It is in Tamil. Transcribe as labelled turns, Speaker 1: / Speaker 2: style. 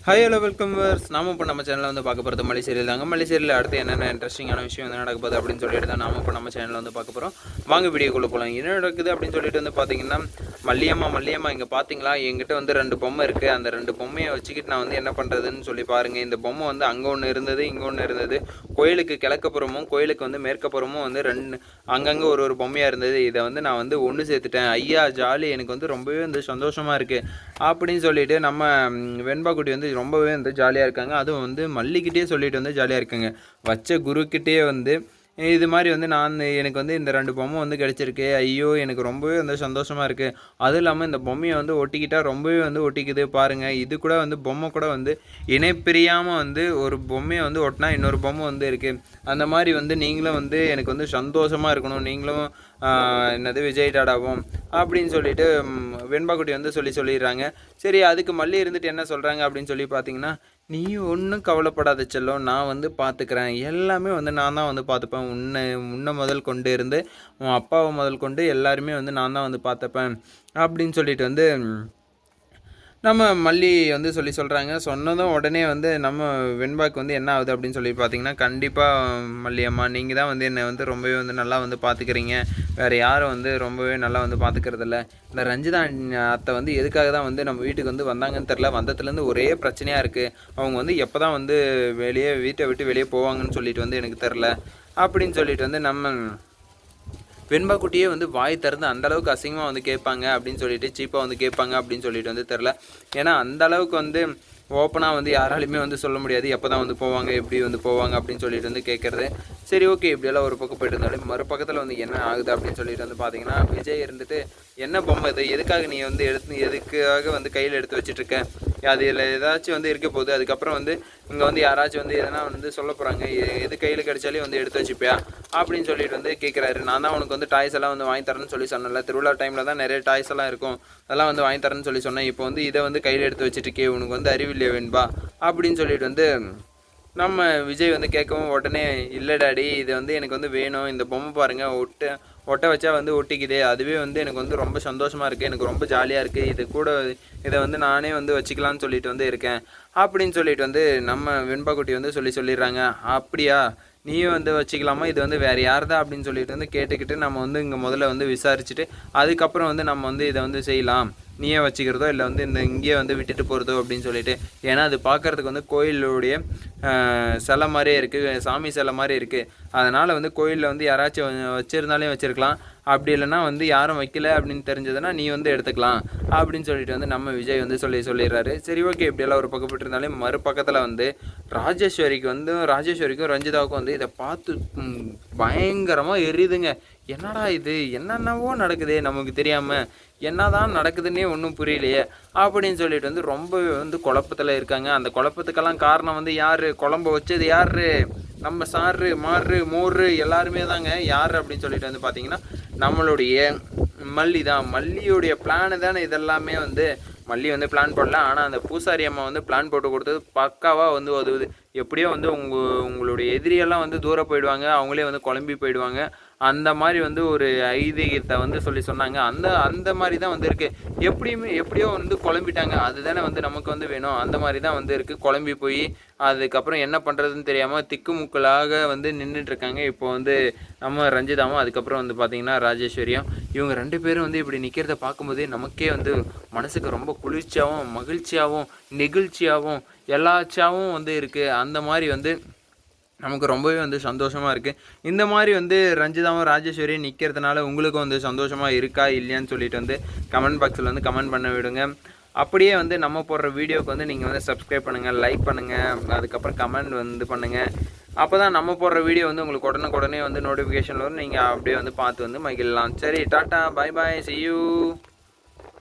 Speaker 1: ஹாய் ஹலோ வெல்கம் வர்ஸ் நாம இப்போ நம்ம சேனலில் வந்து பார்க்க போகிறது மலை சீரியல் தாங்க. மலை சீரியல் அடுத்து என்னென்ன இன்ட்ரெஸ்டிங்கான விஷயம் வந்து நடக்க போகுது அப்படின்னு சொல்லிட்டு தான் நாம இப்போ நம்ம சேனலில் வந்து பார்க்க போகிறோம் வாங்க வீடியோக்குள்ளே போகலாம் என்ன நடக்குது அப்படின்னு சொல்லிட்டு வந்து பார்த்தீங்கன்னா மல்லியம்மா மல்லியம்மா இங்கே பார்த்தீங்களா என்கிட்ட வந்து ரெண்டு பொம்மை இருக்குது அந்த ரெண்டு பொம்மையை வச்சுக்கிட்டு நான் வந்து என்ன பண்ணுறதுன்னு சொல்லி பாருங்கள் இந்த பொம்மை வந்து அங்கே ஒன்று இருந்தது இங்கே ஒன்று இருந்தது. கோயிலுக்கு கிழக்கப்புறமும் கோயிலுக்கு வந்து மேற்கப்புறமும் வந்து ரெண்டு அங்கங்கே ஒரு ஒரு பொம்மையாக இருந்தது. இதை வந்து நான் வந்து ஒன்று சேர்த்துட்டேன். ஐயா ஜாலி. எனக்கு வந்து ரொம்பவே வந்து சந்தோஷமாக இருக்குது அப்படின்னு சொல்லிட்டு நம்ம வெண்பாக்குட்டி வந்து ரொம்பவே வந்து ஜாலியாக இருக்காங்க. அதுவும் வந்து மல்லிக்கிட்டே சொல்லிட்டு வந்து ஜாலியாக இருக்காங்க. வச்ச குருக்கிட்டே வந்து இது மாதிரி வந்து நான் எனக்கு வந்து இந்த ரெண்டு பொம்மை வந்து கிடச்சிருக்கு. ஐயோ எனக்கு ரொம்பவே வந்து சந்தோஷமாக இருக்குது அதுவும் இல்லாமல் இந்த பொம்மையை வந்து ஒட்டிக்கிட்டால் ரொம்பவே வந்து ஒட்டிக்குது. பாருங்கள் இது கூட வந்து பொம்மை கூட வந்து இணைப்பிரியாமல் வந்து ஒரு பொம்மையை வந்து ஒட்டினா இன்னொரு பொம்மை வந்து இருக்குது அந்த மாதிரி வந்து நீங்களும் வந்து எனக்கு வந்து சந்தோஷமாக இருக்கணும். நீங்களும் என்னது விஜய் டாடாவும். அப்படின்னு சொல்லிட்டு வெண்பாக்குட்டி வந்து சொல்லி சொல்லிடுறாங்க. சரி அதுக்கு மல்லி இருந்துட்டு என்ன சொல்கிறாங்க அப்படின்னு சொல்லி பார்த்தீங்கன்னா நீ ஒன்றும் கவலைப்படாத செல்லம் நான் வந்து பார்த்துக்கிறேன் எல்லாமே வந்து நான் தான் வந்து பார்த்துப்பேன் உன்னை உன்னை முதல் கொண்டு இருந்து உன் அப்பாவை முதல் கொண்டு எல்லாருமே வந்து நான் தான் வந்து பார்த்துப்பேன் அப்படின்னு சொல்லிட்டு வந்து நம்ம மல்லி வந்து சொல்லி சொல்கிறாங்க சொன்னதும் உடனே வந்து நம்ம வெண்பாக்கு வந்து என்ன ஆகுது அப்படின்னு சொல்லி பார்த்தீங்கன்னா கண்டிப்பாக மல்லியம்மா நீங்கள் தான் வந்து என்னை வந்து ரொம்பவே வந்து நல்லா வந்து பார்த்துக்கிறீங்க வேறு யாரும் வந்து ரொம்பவே நல்லா வந்து பார்த்துக்கிறதில்ல இந்த ரஞ்சிதா அத்தை வந்து எதுக்காக தான் வந்து நம்ம வீட்டுக்கு வந்து வந்தாங்கன்னு தெரில வந்ததுலேருந்து ஒரே பிரச்சனையாக இருக்குது அவங்க வந்து எப்போ தான் வந்து வெளியே வீட்டை விட்டு வெளியே போவாங்கன்னு சொல்லிட்டு வந்து எனக்கு தெரில அப்படின்னு சொல்லிட்டு வந்து நம்ம வெண்பா குட்டியே வந்து வாய் திறந்து அந்தளவுக்கு அசிங்கமாக வந்து கேட்பாங்க அப்படின்னு சொல்லிட்டு சீப்பாக வந்து கேட்பாங்க அப்படின்னு சொல்லிட்டு வந்து தெரில ஏன்னா அந்த அளவுக்கு வந்து ஓப்பனாக வந்து யாராலையுமே வந்து சொல்ல முடியாது. எப்போ தான் வந்து போவாங்க எப்படி வந்து போவாங்க அப்படின்னு சொல்லிட்டு வந்து கேட்குறது. சரி ஓகே இப்படியெல்லாம் ஒரு பக்கம் போயிட்டு இருந்தாலும் மறுபக்கத்தில் வந்து என்ன ஆகுது அப்படின்னு சொல்லிட்டு வந்து பார்த்தீங்கன்னா விஜய் இருந்துட்டு என்ன பொம்மை இது? எதுக்காக நீ வந்து எடுத்து எதுக்காக வந்து கையில் எடுத்து வச்சிட்டு இருக்க அதில் ஏதாச்சும் வந்து இருக்க போகுது. அதுக்கப்புறம் வந்து இங்கே வந்து யாராச்சும் வந்து எதனா வந்து சொல்ல போகிறாங்க எது கையில் கிடைச்சாலே வந்து எடுத்து வச்சுப்பியா? அப்படின்னு சொல்லிட்டு வந்து கேட்குறாரு நான் தான் உனக்கு வந்து டாய்ஸ் எல்லாம் வந்து வாங்கி தரேன்னு சொல்லி சொன்னேன்ல. திருவிழா டைமில் தான் நிறைய டாய்ஸ் எல்லாம் இருக்கும். அதெல்லாம் வந்து வாங்கி தரேன்னு சொல்லி சொன்னேன். இப்போ வந்து இதை வந்து கையில் எடுத்து வச்சுட்டு இருக்கே உனக்கு வந்து அறிவில்லையே வேண்பா? அப்படின்னு சொல்லிட்டு வந்து நம்ம விஜய் வந்து கேட்கவும் உடனே இல்லை டாடி இது வந்து எனக்கு வந்து வேணும். இந்த பொம்மை பாருங்கள் ஒட்ட ஒட்ட வச்சா வந்து ஒட்டிக்குதே. அதுவே வந்து எனக்கு வந்து ரொம்ப சந்தோஷமாக இருக்குது எனக்கு ரொம்ப ஜாலியாக இருக்குது இது கூட இதை வந்து நானே வந்து வச்சுக்கலான்னு சொல்லிட்டு வந்து இருக்கேன். அப்படின்னு சொல்லிட்டு வந்து நம்ம வெண்பாக்குட்டி வந்து சொல்லி சொல்லிடுறாங்க. அப்படியா? நீயும் வந்து வச்சுக்கலாமா? இது வந்து வேறு யார்தா அப்படின்னு சொல்லிட்டு வந்து கேட்டுக்கிட்டு நம்ம வந்து இங்கே முதல்ல வந்து விசாரிச்சுட்டு அதுக்கப்புறம் வந்து நம்ம வந்து இதை வந்து செய்யலாம். நீயே வச்சுக்கிறதோ இல்லை வந்து இந்த இங்கேயே வந்து விட்டுட்டு போகிறதோ அப்படின்னு சொல்லிட்டு ஏன்னா அது பார்க்கறதுக்கு வந்து கோயிலுடைய சிலை மாதிரியே இருக்குது சாமி சிலை மாதிரி இருக்குது அதனால் வந்து கோயிலில் வந்து யாராச்சும் வச்சுருந்தாலே வச்சுருக்கலாம். அப்படி இல்லைன்னா வந்து யாரும் வைக்கல அப்படின்னு தெரிஞ்சதுன்னா நீ வந்து எடுத்துக்கலாம் அப்படின்னு சொல்லிட்டு வந்து நம்ம விஜய் வந்து சொல்லி சொல்லிடுறாரு. சரி ஓகே இப்படியெல்லாம் ஒரு பக்கப்பட்டு இருந்தாலே மறுபக்கத்தில் வந்து ராஜேஸ்வரிக்கு வந்து ராஜேஸ்வரிக்கும் ரஞ்சிதாவுக்கும் வந்து இதை பார்த்து பயங்கரமாக எரியுதுங்க. என்னடா இது? என்னென்னவோ நடக்குதே நமக்கு தெரியாமல் என்னதான் நடக்குதுன்னே ஒன்றும் புரியலையே. அப்படின்னு சொல்லிட்டு வந்து ரொம்ப வந்து குழப்பத்தில் இருக்காங்க. அந்த குழப்பத்துக்கெல்லாம் காரணம் வந்து யார்? குழம்ப வச்சது யார்? நம்ம சாரு மாறு மோரு எல்லாருமே தாங்க. யார் அப்படின்னு சொல்லிட்டு வந்து பார்த்தீங்கன்னா நம்மளுடைய மல்லி தான். மல்லியுடைய பிளானு தானே இதெல்லாமே வந்து. மல்லி வந்து பிளான் போடல. ஆனால் அந்த பூசாரி அம்மா வந்து பிளான் போட்டு கொடுத்தது பக்காவாக வந்து உதவுது. எப்படியோ வந்து உங்க உங்களுடைய எதிரியெல்லாம் வந்து தூரம் போயிடுவாங்க அவங்களே வந்து குழம்பி போயிடுவாங்க. அந்த மாதிரி வந்து ஒரு ஐதீகத்தை வந்து சொல்லி சொன்னாங்க. அந்த அந்த மாதிரி தான் வந்து இருக்குது எப்படியுமே எப்படியோ வந்து குழம்பிட்டாங்க. அதுதானே வந்து நமக்கு வந்து வேணும். அந்த மாதிரி தான் வந்து இருக்குது குழம்பி போய் அதுக்கப்புறம் என்ன பண்ணுறதுன்னு தெரியாமல் திக்குமுக்கலாக வந்து நின்றுட்டு இருக்காங்க. இப்போ வந்து நம்ம ரஞ்சிதாவும் அதுக்கப்புறம் வந்து பார்த்திங்கன்னா ராஜேஸ்வரியும் இவங்க ரெண்டு பேரும் வந்து இப்படி நிற்கிறத பார்க்கும்போதே நமக்கே வந்து மனசுக்கு ரொம்ப குளிர்ச்சியாகவும் மகிழ்ச்சியாகவும் நெகிழ்ச்சியாகவும் எல்லாச்சாவும் வந்து இருக்குது அந்த மாதிரி வந்து நமக்கு ரொம்பவே வந்து சந்தோஷமாக இருக்குது இந்த மாதிரி வந்து ரஞ்சிதாவும் ராஜேஸ்வரியும் நிற்கிறதுனால உங்களுக்கும் வந்து சந்தோஷமாக இருக்கா இல்லையான்னு சொல்லிட்டு வந்து கமெண்ட் பாக்ஸில் வந்து கமெண்ட் பண்ண விடுங்க. அப்படியே வந்து நம்ம போடுற வீடியோக்கு வந்து நீங்கள் வந்து சப்ஸ்கிரைப் பண்ணுங்கள் லைக் பண்ணுங்கள் அதுக்கப்புறம் கமெண்ட் வந்து பண்ணுங்கள் அப்போ தான் நம்ம போடுற வீடியோ வந்து உங்களுக்கு உடனுக்குடனே வந்து நோட்டிஃபிகேஷன் வரும். நீங்கள் அப்படியே வந்து பார்த்து வந்து மகிழலாம். சரி டாட்டா பை பாய் சி யூ